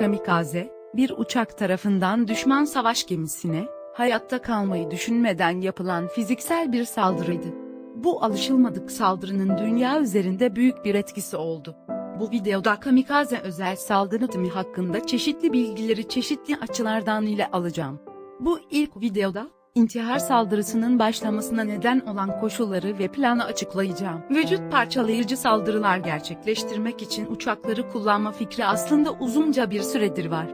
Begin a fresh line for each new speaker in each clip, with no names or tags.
kamikaze, bir uçak tarafından düşman savaş gemisine, hayatta kalmayı düşünmeden yapılan fiziksel bir saldırıydı. Bu alışılmadık saldırının dünya üzerinde büyük bir etkisi oldu. Bu videoda kamikaze özel saldırı timi hakkında çeşitli bilgileri çeşitli açılardan ile alacağım. Bu ilk videoda, intihar saldırısının başlamasına neden olan koşulları ve planı açıklayacağım. Vücut parçalayıcı saldırılar gerçekleştirmek için uçakları kullanma fikri aslında uzunca bir süredir var.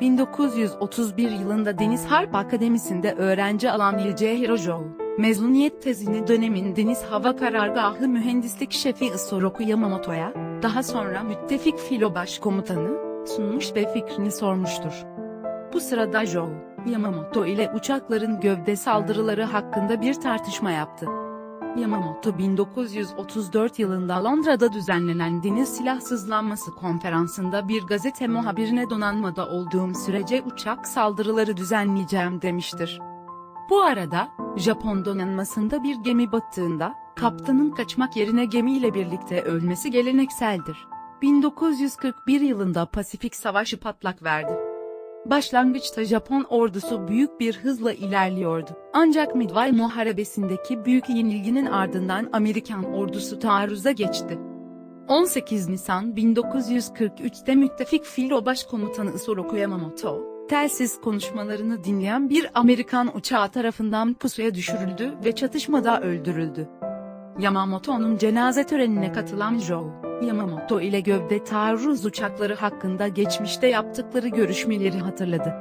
1931 yılında Deniz Harp Akademisi'nde öğrenci alan Ilce Hirojol, mezuniyet tezini dönemin Deniz Hava Karargahı Mühendislik Şefi Isoroku Yamamoto'ya, daha sonra müttefik filo başkomutanı, sunmuş ve fikrini sormuştur. Bu sırada Joe, Yamamoto ile uçakların gövde saldırıları hakkında bir tartışma yaptı. Yamamoto 1934 yılında Londra'da düzenlenen Deniz Silahsızlanması Konferansı'nda bir gazete muhabirine donanmada olduğum sürece uçak saldırıları düzenleyeceğim demiştir. Bu arada, Japon donanmasında bir gemi battığında, kaptanın kaçmak yerine gemiyle birlikte ölmesi gelenekseldir. 1941 yılında Pasifik Savaşı patlak verdi. Başlangıçta Japon ordusu büyük bir hızla ilerliyordu. Ancak Midway Muharebesi'ndeki büyük yenilginin ardından Amerikan ordusu taarruza geçti. 18 Nisan 1943'te müttefik filo başkomutanı Isoroku Yamamoto, telsiz konuşmalarını dinleyen bir Amerikan uçağı tarafından pusuya düşürüldü ve çatışmada öldürüldü. Yamamoto'nun cenaze törenine katılan Joe, Yamamoto ile gövde taarruz uçakları hakkında geçmişte yaptıkları görüşmeleri hatırladı.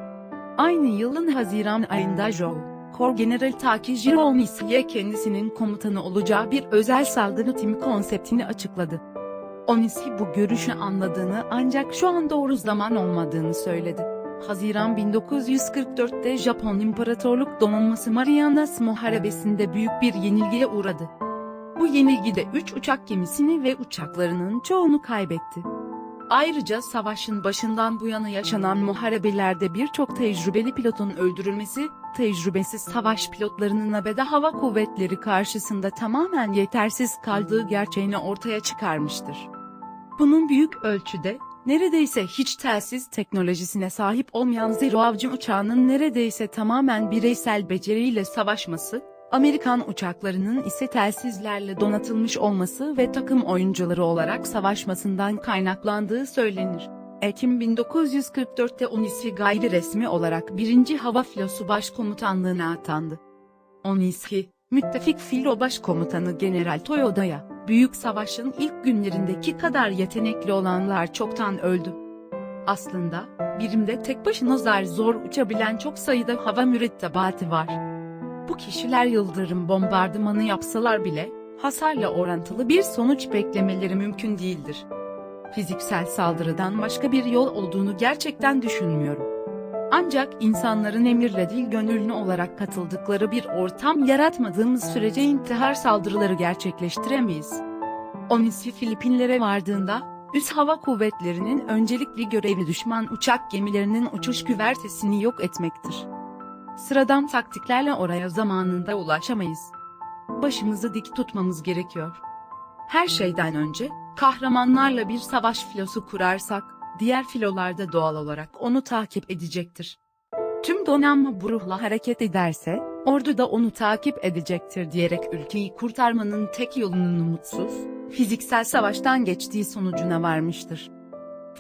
Aynı yılın Haziran ayında Joe, Kor General Takijiro Onisi'ye kendisinin komutanı olacağı bir özel saldırı timi konseptini açıkladı. Onisi bu görüşü anladığını ancak şu an doğru zaman olmadığını söyledi. Haziran 1944'te Japon İmparatorluk Donanması Marianas Muharebesi'nde büyük bir yenilgiye uğradı. Bu yenilgide 3 uçak gemisini ve uçaklarının çoğunu kaybetti. Ayrıca savaşın başından bu yana yaşanan muharebelerde birçok tecrübeli pilotun öldürülmesi, tecrübesiz savaş pilotlarının ABD Hava Kuvvetleri karşısında tamamen yetersiz kaldığı gerçeğini ortaya çıkarmıştır. Bunun büyük ölçüde, neredeyse hiç telsiz teknolojisine sahip olmayan Zero avcı uçağının neredeyse tamamen bireysel beceriyle savaşması, Amerikan uçaklarının ise telsizlerle donatılmış olması ve takım oyuncuları olarak savaşmasından kaynaklandığı söylenir. Ekim 1944'te Onisi gayri resmi olarak 1. Hava Filosu Başkomutanlığına atandı. Onisi, müttefik filo başkomutanı General Toyoda'ya, Büyük Savaş'ın ilk günlerindeki kadar yetenekli olanlar çoktan öldü. Aslında, birimde tek başına zar zor uçabilen çok sayıda hava mürettebatı var. Kişiler yıldırım bombardımanı yapsalar bile, hasarla orantılı bir sonuç beklemeleri mümkün değildir. Fiziksel saldırıdan başka bir yol olduğunu gerçekten düşünmüyorum. Ancak insanların emirle değil gönüllü olarak katıldıkları bir ortam yaratmadığımız sürece intihar saldırıları gerçekleştiremeyiz. Onisi Filipinlere vardığında, Üst Hava Kuvvetleri'nin öncelikli görevi düşman uçak gemilerinin uçuş güvertesini yok etmektir. Sıradan taktiklerle oraya zamanında ulaşamayız. Başımızı dik tutmamız gerekiyor. Her şeyden önce, kahramanlarla bir savaş filosu kurarsak, diğer filolarda doğal olarak onu takip edecektir. Tüm donanma bu ruhla hareket ederse, ordu da onu takip edecektir diyerek ülkeyi kurtarmanın tek yolunun umutsuz, fiziksel savaştan geçtiği sonucuna varmıştır.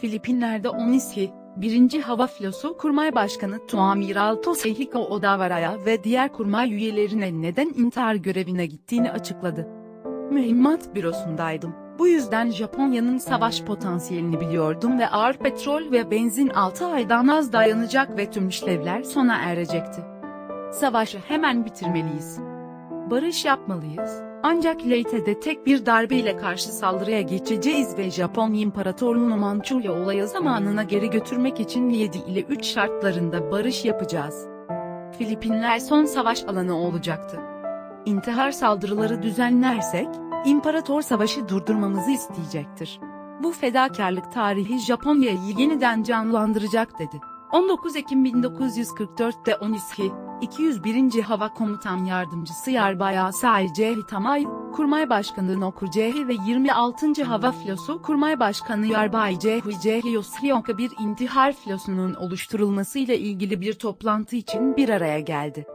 Filipinler'de Onisi, 1. Hava Filosu Kurmay Başkanı Tuamiral Toshihiko Odawara'ya ve diğer kurmay üyelerine neden intihar görevine gittiğini açıkladı. Mühimmat bürosundaydım. Bu yüzden Japonya'nın savaş potansiyelini biliyordum ve ağır petrol ve benzin 6 aydan az dayanacak ve tüm işlevler sona erecekti. Savaşı hemen bitirmeliyiz. Barış yapmalıyız. Ancak Leyte'de tek bir darbeyle karşı saldırıya geçeceğiz ve Japon İmparatorluğunu Mançurya olayı zamanına geri götürmek için 7 ile 3 şartlarında barış yapacağız. Filipinler son savaş alanı olacaktı. İntihar saldırıları düzenlersek, İmparator savaşı durdurmamızı isteyecektir. Bu fedakarlık tarihi Japonya'yı yeniden canlandıracak dedi. 19 Ekim 1944'te Onishi, 201. Hava Komutan Yardımcısı Yarbay Asay Cehi Tamay, Kurmay Başkanı Nokur Cehi ve 26. Hava Filosu Kurmay Başkanı Yarbay Cehi Cehi Yosyonka bir intihar filosunun oluşturulmasıyla ilgili bir toplantı için bir araya geldi.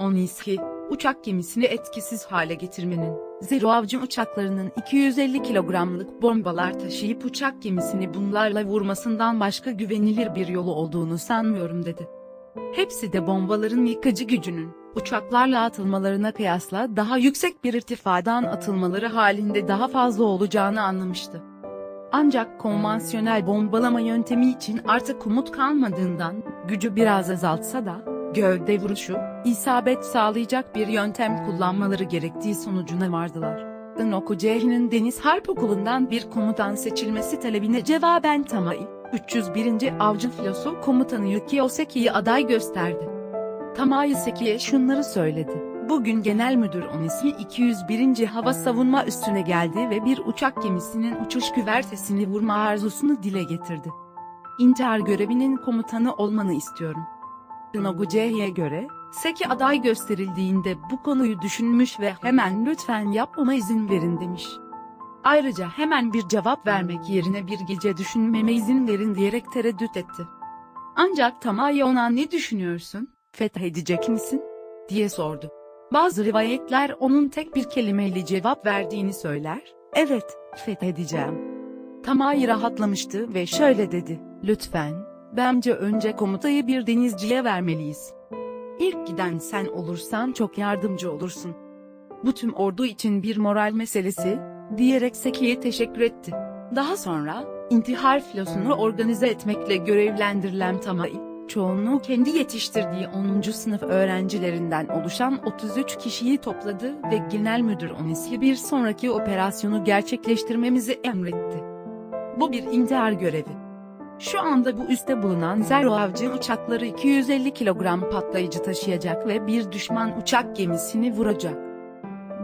Oniski, uçak gemisini etkisiz hale getirmenin, Zero avcı uçaklarının 250 kilogramlık bombalar taşıyıp uçak gemisini bunlarla vurmasından başka güvenilir bir yolu olduğunu sanmıyorum dedi. Hepsi de bombaların yıkıcı gücünün, uçaklarla atılmalarına kıyasla daha yüksek bir irtifadan atılmaları halinde daha fazla olacağını anlamıştı. Ancak konvansiyonel bombalama yöntemi için artık umut kalmadığından, gücü biraz azaltsa da, gövde vuruşu, isabet sağlayacak bir yöntem kullanmaları gerektiği sonucuna vardılar. Inoku Cehi'nin Deniz Harp Okulu'ndan bir komutan seçilmesi talebine cevaben Tamai, 301. Avcı Filosu Komutanı Yuki Oseki'yi aday gösterdi. Tamai Seki'ye şunları söyledi. Bugün Genel Müdür Onisi 201. Hava Savunma Üssüne geldi ve bir uçak gemisinin uçuş güvertesini vurma arzusunu dile getirdi. İntihar görevinin komutanı olmanı istiyorum. Nogu Cehi'ye göre, Seki aday gösterildiğinde bu konuyu düşünmüş ve hemen lütfen yapmama izin verin demiş. Ayrıca hemen bir cevap vermek yerine bir gece düşünmeme izin verin diyerek tereddüt etti. Ancak Tamai ona ne düşünüyorsun, fethedecek misin? diye sordu. Bazı rivayetler onun tek bir kelimeyle cevap verdiğini söyler, evet, fethedeceğim. Tamai rahatlamıştı ve şöyle dedi, lütfen, bence önce komutayı bir denizciye vermeliyiz. İlk giden sen olursan çok yardımcı olursun. Bu tüm ordu için bir moral meselesi, diyerek Seki'ye teşekkür etti. Daha sonra, intihar filosunu organize etmekle görevlendirilen Tamai, çoğunluğu kendi yetiştirdiği 10. sınıf öğrencilerinden oluşan 33 kişiyi topladı ve genel müdür Onisi bir sonraki operasyonu gerçekleştirmemizi emretti. Bu bir intihar görevi. Şu anda bu üste bulunan Zero avcı uçakları 250 kilogram patlayıcı taşıyacak ve bir düşman uçak gemisini vuracak.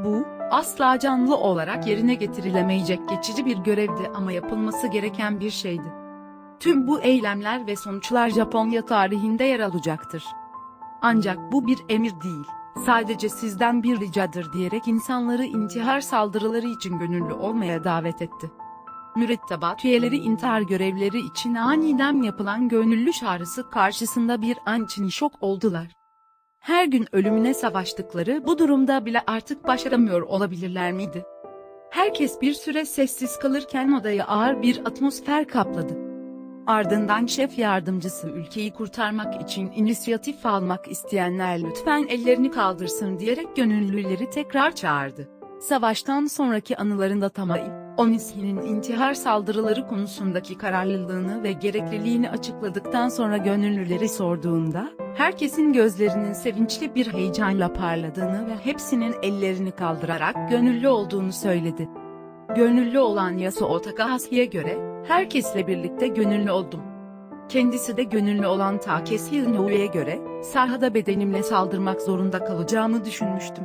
Bu, asla canlı olarak yerine getirilemeyecek geçici bir görevdi ama yapılması gereken bir şeydi. Tüm bu eylemler ve sonuçlar Japonya tarihinde yer alacaktır. Ancak bu bir emir değil, sadece sizden bir ricadır diyerek insanları intihar saldırıları için gönüllü olmaya davet etti. Mürettebat üyeleri intihar görevleri için aniden yapılan gönüllü çağrısı karşısında bir an için şok oldular. Her gün ölümüne savaştıkları bu durumda bile artık başaramıyor olabilirler miydi? Herkes bir süre sessiz kalırken odayı ağır bir atmosfer kapladı. Ardından şef yardımcısı ülkeyi kurtarmak için inisiyatif almak isteyenler lütfen ellerini kaldırsın diyerek gönüllüleri tekrar çağırdı. Savaştan sonraki anılarında Tamai, Onisi'nin intihar saldırıları konusundaki kararlılığını ve gerekliliğini açıkladıktan sonra gönüllüleri sorduğunda, herkesin gözlerinin sevinçli bir heyecanla parladığını ve hepsinin ellerini kaldırarak gönüllü olduğunu söyledi. Gönüllü olan Yasuo Takahashi'ye göre, herkesle birlikte gönüllü oldum. Kendisi de gönüllü olan Takeshi Inoue'ye göre, sahada bedenimle saldırmak zorunda kalacağımı düşünmüştüm.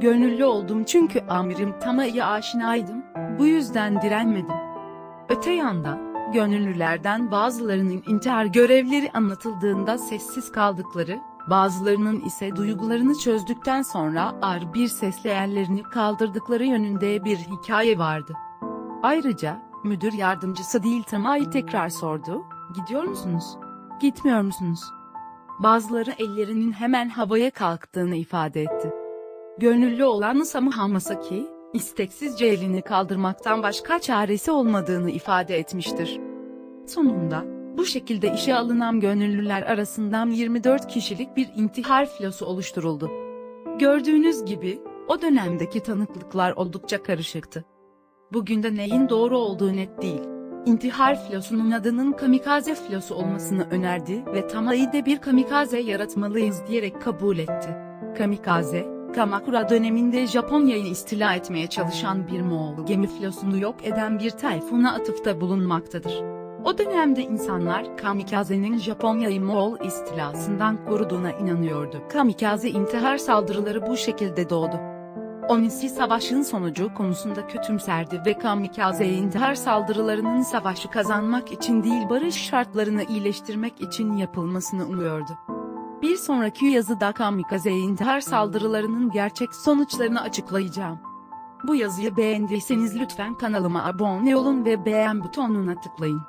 Gönüllü oldum çünkü amirim Tama'ya aşinaydım, bu yüzden direnmedim. Öte yandan, gönüllülerden bazılarının intihar görevleri anlatıldığında sessiz kaldıkları, bazılarının ise duygularını çözdükten sonra ağır bir sesle ellerini kaldırdıkları yönünde bir hikaye vardı. Ayrıca, müdür yardımcısı değil Tama'yı tekrar sordu, gidiyor musunuz? Gitmiyor musunuz? Bazıları ellerinin hemen havaya kalktığını ifade etti. Gönüllü olan Samu Hamasaki, isteksizce elini kaldırmaktan başka çaresi olmadığını ifade etmiştir. Sonunda, bu şekilde işe alınan gönüllüler arasından 24 kişilik bir intihar filosu oluşturuldu. Gördüğünüz gibi, o dönemdeki tanıklıklar oldukça karışıktı. Bugün de neyin doğru olduğu net değil. İntihar filosunun adının kamikaze filosu olmasını önerdi ve Tamai de bir kamikaze yaratmalıyız diyerek kabul etti. Kamikaze, Kamakura döneminde Japonya'yı istila etmeye çalışan bir Moğol gemi filosunu yok eden bir tayfuna atıfta bulunmaktadır. O dönemde insanlar kamikazenin Japonya'yı Moğol istilasından koruduğuna inanıyordu. Kamikaze intihar saldırıları bu şekilde doğdu. Onisi savaşın sonucu konusunda kötümserdi ve kamikaze intihar saldırılarının savaşı kazanmak için değil barış şartlarını iyileştirmek için yapılmasını umuyordu. Bir sonraki yazıda kamikaze intihar saldırılarının gerçek sonuçlarını açıklayacağım. Bu yazıyı beğendiyseniz lütfen kanalıma abone olun ve beğen butonuna tıklayın.